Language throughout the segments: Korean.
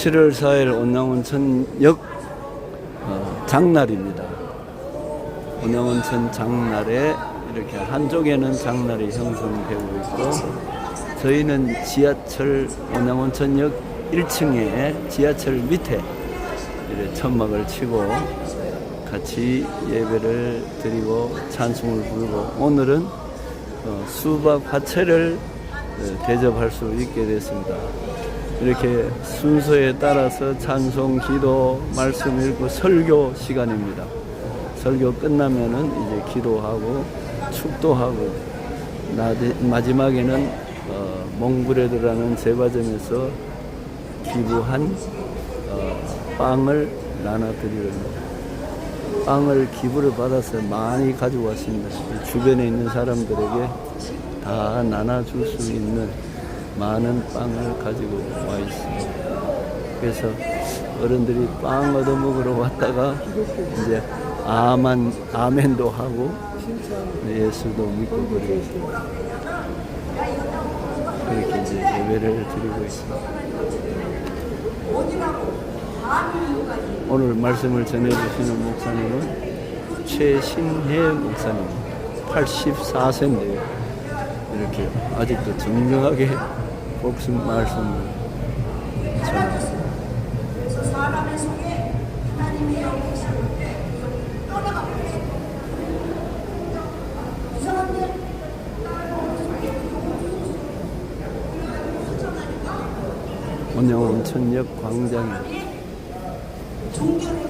7월 4일 온양온천역 어, 장날입니다. 온양온천 장날에 이렇게 한쪽에는 장날이 형성되고 있고 저희는 지하철 온양온천역 1층에 지하철 밑에 천막을 치고 같이 예배를 드리고 찬송을 부르고 오늘은 어, 수박 화채를 어, 대접할 수 있게 됐습니다. 이렇게 순서에 따라서 찬송, 기도, 말씀 읽고 설교 시간입니다. 설교 끝나면은 이제 기도하고 축도하고 마지막에는 어, 몽브레드라는 제과점에서 기부한 어, 빵을 나눠드리려고 빵을 기부를 받아서 많이 가지고 왔습니다. 주변에 있는 사람들에게 다 나눠줄 수 있는 많은 빵을 가지고 와 있습니다. 그래서 어른들이 빵 얻어 먹으러 왔다가 이제 아만, 아멘도 하고 예수도 믿고 그리고 그렇게 이제 예배를 드리고 있습니다. 오늘 말씀을 전해주시는 목사님은 최신혜 목사님 84세인데요. 이렇게 아직도 정정하게 복습 말씀을 전합니다. 사람의 속에 하나님의 영이 떠나가 버렸어요. 이상한데 오늘 온천역 광장에 종교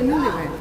있는데 왜?